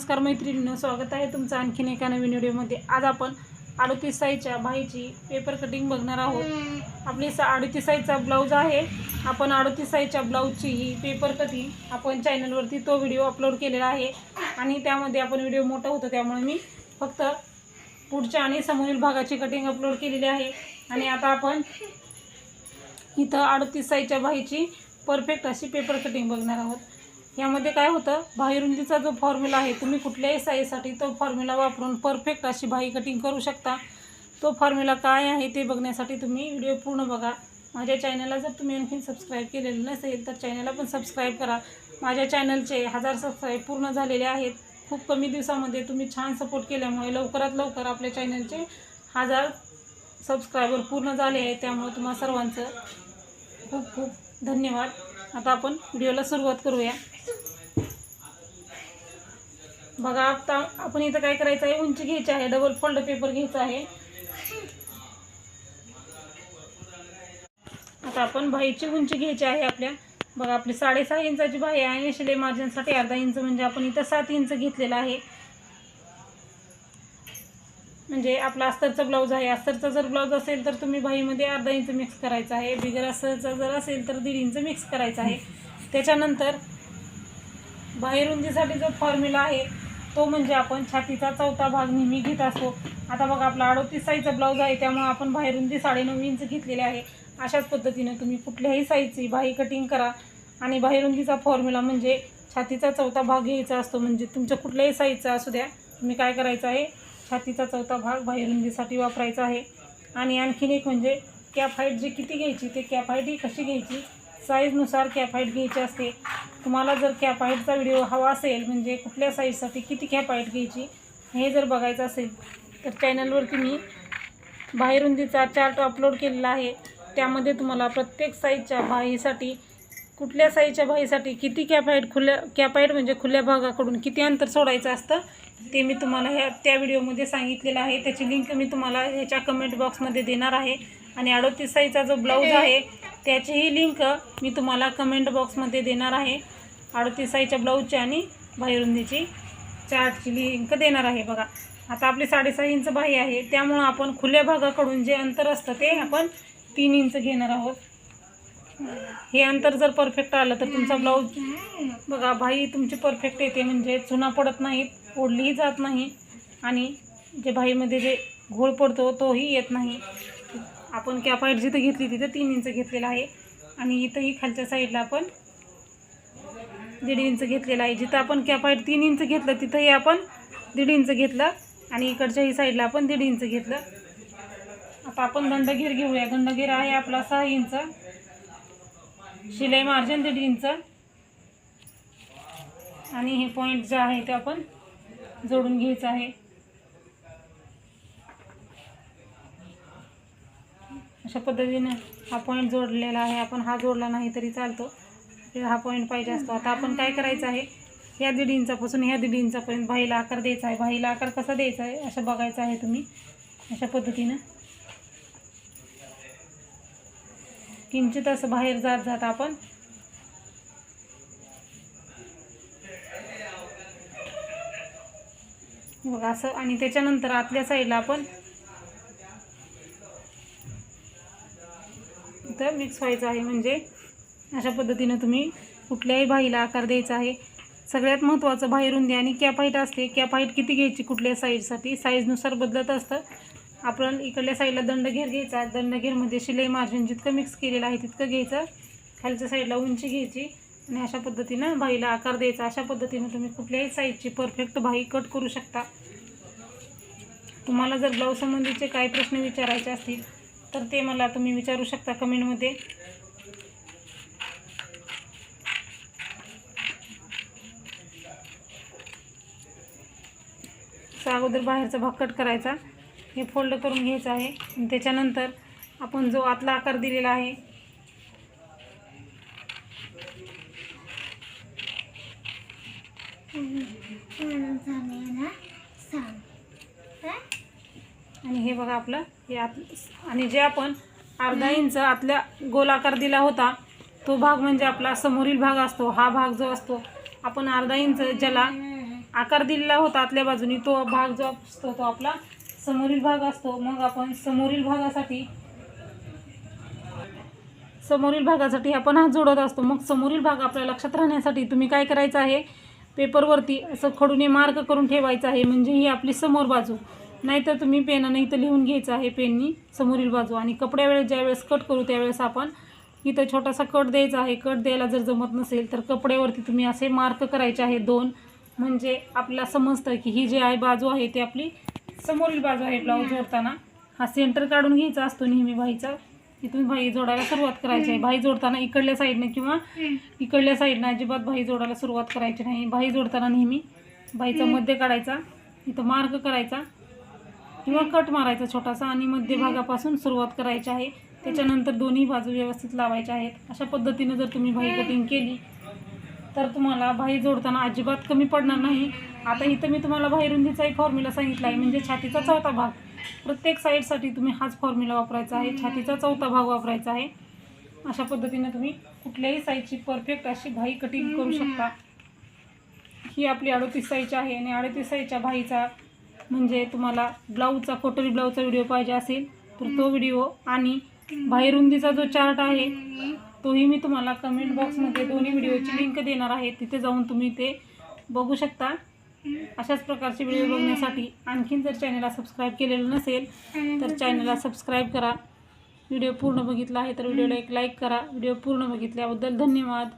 नमस्कार मैत्रिणींनो स्वागत आहे तुमचं आणखीन एका नवीन व्हिडिओमध्ये. आज आपण अडतीस साईजच्या बाईची पेपर कटिंग बघणार आहोत. आपली सा अडतीस साईजचा ब्लाऊज आहे. आपण अडतीस साईजच्या ब्लाऊजची ही पेपर कटिंग आपण चॅनलवरती तो व्हिडिओ अपलोड केलेला आहे. आणि त्यामध्ये आपण व्हिडिओ मोठा होतो त्यामुळे मी फक्त पुढच्या आणि समोरील भागाची कटिंग अपलोड केलेली आहे. आणि आता आपण इथं अडतीस साईजच्या बाईची परफेक्ट अशी पेपर कटिंग बघणार आहोत. यामध्ये काय होतं? बाहेरुंदीचा जो फॉर्म्युला आहे तुम्ही कुठल्याही साईजसाठी तो फॉर्म्युला वापरून परफेक्ट अशी भाई कटिंग करू शकता. तो फॉर्म्युला काय आहे ते बघण्यासाठी तुम्ही व्हिडिओ पूर्ण बघा. माझ्या चॅनलला जर तुम्ही आणखीन सबस्क्राईब केलेलं नसेल तर चॅनलला पण सबस्क्राईब करा. माझ्या चॅनलचे हजार सबस्क्राईब पूर्ण झालेले आहेत. खूप कमी दिवसामध्ये तुम्ही छान सपोर्ट केल्यामुळे लवकरात लवकर आपल्या चॅनलचे हजार सबस्क्रायबर पूर्ण झाले आहे त्यामुळे तुम्हा सर्वांचं खूप खूप धन्यवाद. आता आपण व्हिडिओला सुरुवात करूया. बघा आता आपण इथं काय करायचं आहे? उंची घ्यायची आहे. डबल फोल्ड पेपर घ्यायचा आहे. आता आपण बाईची उंची घ्यायची आहे आपल्या. बघा आपली साडेसहा इंचाची बाई आहे आणि शिलाई मार्जिनसाठी अर्धा इंच म्हणजे आपण इथं सात इंच घेतलेला आहे. म्हणजे आपला अस्तरचा ब्लाऊज आहे. अस्तरचा जर ब्लाऊज असेल तर तुम्ही बाईमध्ये अर्धा इंच मिक्स करायचा आहे. बिगर अस्तरचा जर असेल तर दीड इंच मिक्स करायचा आहे. त्याच्यानंतर बाहेरुंदीसाठी जो फॉर्म्युला आहे तो म्हणजे आपण छातीचा चौथा भाग नेहमी घेत असतो. आता बघा आपला अडोतीस साईजचा ब्लाऊज आहे त्यामुळे आपण बाहेरुंदी साडेनऊ इंच घेतलेले आहे अशाच पद्धतीने तुम्ही कुठल्याही साईजची बाही कटिंग करा. आणि बाहेरुंदीचा फॉर्म्युला म्हणजे छातीचा चौथा भाग घ्यायचा असतो म्हणजे तुमच्या कुठल्याही साईजचा असू द्या तुम्ही काय करायचं आहे छातीचा चौथा भाग बाहेरुंदीसाठी वापरायचा आहे. आणि आणखीन एक म्हणजे कॅप हाईट जी किती घ्यायची ते कॅप हाईट ही कशी घ्यायची साईजनुसार कॅप हाईट घ्यायची असते. तुम्हाला जर कॅप हाईटचा व्हिडिओ हवा असेल म्हणजे कुठल्या साईजसाठी किती कॅप हाईट घ्यायची हे जर बघायचं असेल तर चॅनलवरती मी बाहेरुंदीचा चार्ट अपलोड केलेला आहे त्यामध्ये तुम्हाला प्रत्येक साईजच्या बाहीसाठी कुठल्या साईजच्या बाहीसाठी किती कॅप हाईट खुल्या कॅप हाईट म्हणजे खुल्या भागाकडून किती अंतर सोडायचं असतं ते मी तुम्हाला ह्या त्या व्हिडिओमध्ये सांगितलेलं आहे. त्याची लिंक मी तुम्हाला ह्याच्या कमेंट बॉक्समध्ये देणार आहे. आणि अडोतीस साईजचा जो ब्लाऊज आहे त्याचीही लिंक मी तुम्हाला कमेंट बॉक्समध्ये देणार आहे. अडतीसाईच्या ब्लाऊजची आणि बाहेरुंदीची चार्टची लिंक देणार आहे बघा. आता आपली साडेसहा इंच बाही आहे. त्यामुळं आपण खुल्या भागाकडून जे अंतर असतं ते आपण तीन इंच घेणार आहोत. हे अंतर जर परफेक्ट आलं तर तुमचा ब्लाऊज बघा बाही तुमची परफेक्ट येते. म्हणजे चुना पडत नाहीत ओढलीही जात नाही. आणि जे बाहीमध्ये जे घोळ पडतो तोही येत नाही. आपण कॅपाईट जिथं घेतली तिथं तीन इंच घेतलेलं आहे. आणि इथंही खालच्या साईडला आपण दीड इंच घेतलेलं आहे. जिथं आपण कॅपाईट तीन इंच घेतलं तिथंही आपण दीड इंच घेतलं आणि इकडच्याही साईडला आपण दीड इंच घेतलं. आता आपण दंडगीर घेऊया. दंडगीर आहे आपला सहा इंच. शिलाई मार्जिन दीड इंच. आणि हे पॉईंट जे आहे ते आपण जोडून घ्यायचं आहे. अशा पद्धतीने हा पॉईंट जोडलेला आहे. आपण हा जोडला नाही तरी चालतो. हा पॉईंट पाहिजे असतो. आता आपण काय करायचं आहे? ह्या दीड इंचापासून ह्या दीड इंचापर्यंत बाईला आकार द्यायचा आहे. बाईला आकार कसा द्यायचा आहे? असं बघायचं आहे तुम्ही. अशा पद्धतीनं. किंचित असं बाहेर जात जात आपण बघा असं. आणि त्याच्यानंतर आतल्या साईडला आपण इथं मिक्स व्हायचं आहे. म्हणजे अशा पद्धतीनं तुम्ही कुठल्याही भाईला आकार द्यायचा आहे. सगळ्यात महत्त्वाचं बाहेरून द्या आणि कॅप हाईट असते. कॅप हाईट किती घ्यायची? कुठल्या साईजसाठी साईजनुसार बदलत असतं. आपण इकडल्या साईडला दंडघेर घ्यायचा. दंडघेरमध्ये शिलाई मार्जिन जितकं मिक्स केलेलं आहे तितकं घ्यायचं. खालच्या साईडला उंची घ्यायची. आणि अशा पद्धतीनं भाईला आकार द्यायचा. अशा पद्धतीनं तुम्ही कुठल्याही साईजची परफेक्ट भाई कट करू शकता. तुम्हाला जर ब्लाऊजसंबंधीचे काही प्रश्न विचारायचे असतील तर ते मला तुम्ही विचारू शकता कमेंटमध्ये. अगोदर बाहेरचा भाग कट करायचा. हे फोल्ड करून घ्यायचं आहे. त्याच्यानंतर आपण जो आतला आकार दिलेला आहे आणि हे बघा आपलं हे आत आणि जे आपण अर्धा इंच आतल्या गोल आकार दिला होता तो भाग म्हणजे आपला समोरील भाग असतो हा भाग जो असतो आपण अर्धा इंच ज्याला आकार दिलेला होता आतल्या बाजूनी तो भाग जो असतो तो आपला समोरील भाग असतो. मग आपण समोरील भागासाठी समोरील भागासाठी आपण हात जोडत असतो. मग समोरील भाग आपल्या लक्षात राहण्यासाठी तुम्ही काय करायचं आहे? पेपरवरती असं खडूने मार्क करून ठेवायचं आहे. म्हणजे ही आपली समोर बाजू. नाहीतर तुम्ही पेनानं इथं लिहून घ्यायचं आहे पेननी समोरील बाजू. आणि कपड्या वेळेस ज्यावेळेस कट करू त्यावेळेस आपण इथं छोटासा कट द्यायचा आहे. कट द्यायला जर जमत नसेल तर कपड्यावरती तुम्ही असे मार्क करायचे आहे दोन. म्हणजे आपल्याला समजतं की ही जी आहे बाजू आहे ती आपली समोरील बाजू आहे ब्लाऊज जोडताना हा सेंटर काढून घ्यायचा असतो नेहमी भाईचा. इथून भाई जोडायला सुरुवात करायची आहे. भाई जोडताना इकडल्या साईडनं किंवा इकडल्या साईडनं अजिबात भाई जोडायला सुरुवात करायची नाही. भाई जोडताना नेहमी भाईचा मध्य काढायचा. इथं मार्क करायचा. किंवा कट मारायचा छोटासा आणि मध्य भागापासून सुरुवात करायची आहे. त्याच्यानंतर दोन्ही बाजू व्यवस्थित लावायच्या आहेत. अशा पद्धतीनं जर तुम्ही भाई कटिंग केली तर तुम्हाला भाई जोडताना अजिबात कमी पडणार नाही. आता इथं मी तुम्हाला भाई रुंदीचाही फॉर्म्युला सांगितला आहे म्हणजे छातीचा चौथा भाग. प्रत्येक साईडसाठी तुम्ही हाच फॉर्म्युला वापरायचा आहे. छातीचा चौथा भाग वापरायचा आहे. अशा पद्धतीने तुम्ही कुठल्याही साईजची परफेक्ट अशी भाई कटिंग करू शकता. ही आपली अडोतीस साईजची आहे आणि अडोतीस साईजच्या भाईचा म्हणजे तुम्हाला ब्लाऊजचा कोटरी ब्लाऊजचा व्हिडिओ पाहिजे असेल तर तो व्हिडिओ आणि बाहेरुंदीचा जो चार्ट आहे तोही मी तुम्हाला कमेंट बॉक्समध्ये दोन्ही व्हिडिओची लिंक देणार आहे. तिथे जाऊन तुम्ही ते बघू शकता. अशाच प्रकारचे व्हिडिओ बघण्यासाठी आणखीन जर चॅनलला सबस्क्राईब केलेलं नसेल तर चॅनलला सबस्क्राईब करा. व्हिडिओ पूर्ण बघितला आहे तर व्हिडिओला एक लाईक करा. व्हिडिओ पूर्ण बघितल्याबद्दल धन्यवाद.